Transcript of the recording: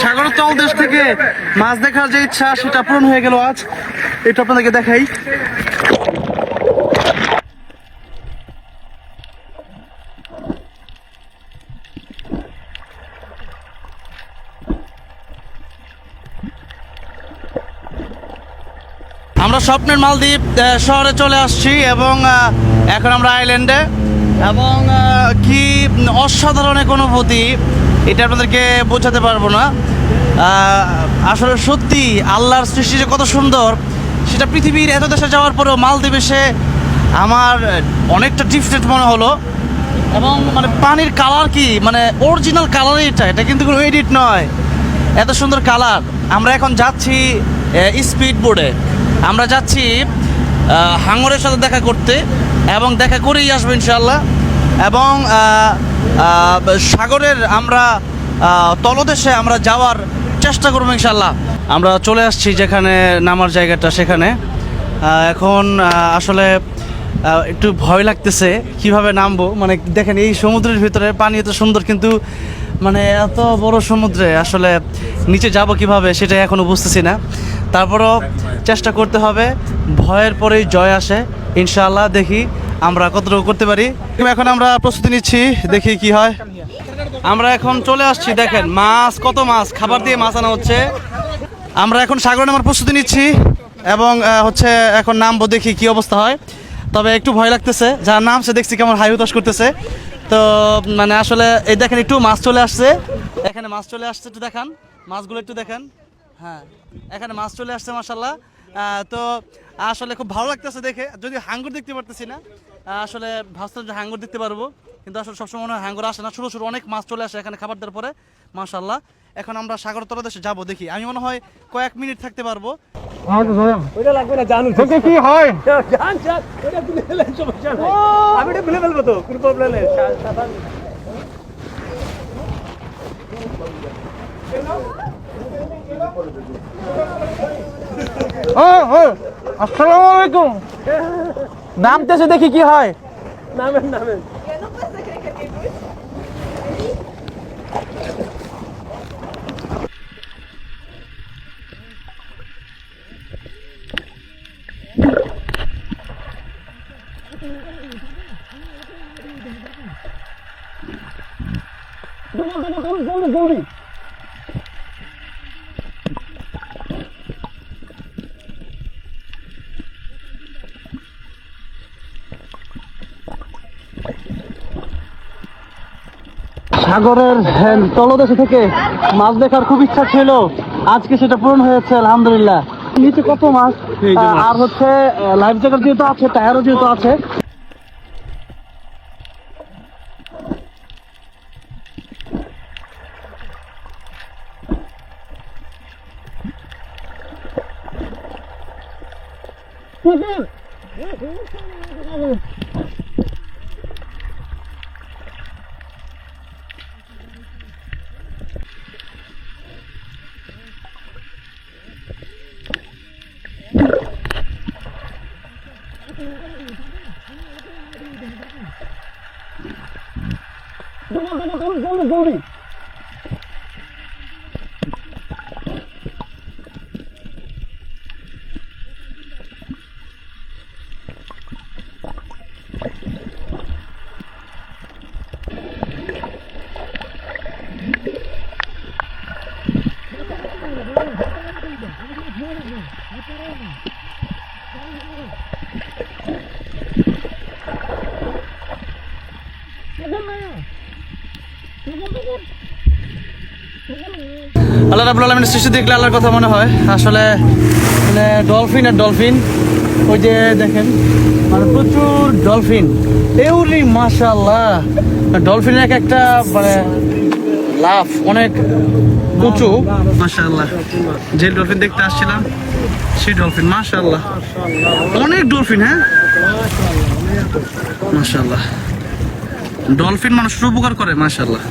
সাগর তলদেশ থেকে মাছ দেখার যে ইচ্ছা সেটা পূরণ হয়ে গেল আজ। এটা আপনাদেরকে দেখাই। আমরা স্বপ্নের মালদ্বীপ শহরে চলে আসছি এবং এখন আমরা আইল্যান্ডে। এবং কি অসাধারণ এক অনুভূতি এটা আপনাদেরকে বোঝাতে পারব না। আসলে সত্যি আল্লাহর সৃষ্টি যে কত সুন্দর, সেটা পৃথিবীর এত দেশে যাওয়ার পরেও মালদ্বীপ এসে আমার অনেকটা ডিফারেন্ট মনে হলো। এবং মানে পানির কালার কি মানে অরিজিনাল কালার এটা এটা কিন্তু কোনো এডিট নয়। এত সুন্দর কালার আমরা এখন যাচ্ছি স্পিড বোর্ডে আমরা যাচ্ছি হাঙরের সাথে দেখা করতে, এবং দেখা করেই আসব ইনশাল্লাহ এবং সাগরের আমরা তলদেশে আমরা যাওয়ার চেষ্টা করব ইনশাল্লাহ আমরা চলে আসছি যেখানে নামার জায়গাটা, সেখানে। এখন আসলে একটু ভয় লাগতেছে কীভাবে নামবো। মানে দেখেন, এই সমুদ্রের ভিতরে পানি এত সুন্দর, কিন্তু মানে এত বড় সমুদ্রে আসলে নিচে যাব কীভাবে সেটা এখনও বুঝতেছি না। তারপরও চেষ্টা করতে হবে, ভয়ের পরেই জয় আসে। ইনশাআল্লাহ দেখি আমরা কতটুকু করতে পারি? এখন আমরা প্রস্তুতি নিচ্ছি, দেখি কি হয়। আমরা এখন চলে আসছি, দেখেন, মাছ, কত মাছ? খাবার দিয়ে মাছ আনা হচ্ছে। আমরা এখন সাগরে নামার প্রস্তুতি নিচ্ছি এবং হচ্ছে এখন নামবো, দেখি কি অবস্থা হয়। তবে একটু ভয় লাগতেছে যার নাম সে দেখছি কেমন হাই হুতাশ করতেছে। তো মানে আসলে, এই দেখেন একটু মাছ চলে আসছে। এখানে মাছ চলে আসছে, একটু দেখান। মাছগুলো একটু দেখেন। হ্যাঁ এখানে মাছ চলে আসছে মাসাল্লাহ তো, আসলে খুব ভালো লাগতেছে দেখে। যদি হাঙ্গুর দেখতে পারতেছি না আসলে ভাবছিলাম যে হাঙ্গুর দেখতে পারব। কিন্তু আসলে সবসময় মনে হয় হাঙ্গুর আসে না। ছোটো ছোটো অনেক মাছ চলে আসে এখানে খাবার দেওয়ার পরে মাশাল্লাহ এখন আমরা সাগর তলদেশে যাব দেখি। আমি মনে হয় কয়েক মিনিট থাকতে পারব। ওইটা লাগবে না জানুন। কি হয়? জান জান। ওইটা খুলে ফেলেন সমস্যা নাই। আমি এটা খুলে ফেলব তো কোনো প্রবলেম নেই। সা- সাবান- ও ও! আসসালামু আলাইকুম। নামতেছে দেখি কি হয়। নামেন নামেন। সাগরের হ্যাঁ, তলদেশে থেকে মাছ দেখার খুব ইচ্ছা ছিল। আজকে সেটা পূরণ হয়েছে আলহামদুলিল্লাহ। নিচে কত মাছ? আর হচ্ছে লাইফ জ্যাকেট যেহেতু আছে টায়ারও যেহেতু আছে। ゴリゴリ আল্লাহ রাবুল আলমিনের সৃষ্টি দেখলে আল্লাহর কথা মনে হয়। আসলে মানে ডলফিন আর ডলফিন ওই যে দেখেন মানে প্রচুর ডলফিন এউরি মাশাল্লাহ ডলফিনের এক একটা মানে লাভ অনেক উঁচু। মাশাল্লাহ যে ডলফিন দেখতে আসছিলাম, সেই ডলফিন মাশাল্লাহ অনেক ডলফিন হ্যাঁ? মাশাল্লাহ ডলফিন মানুষের উপকার করে মাশাল্লাহ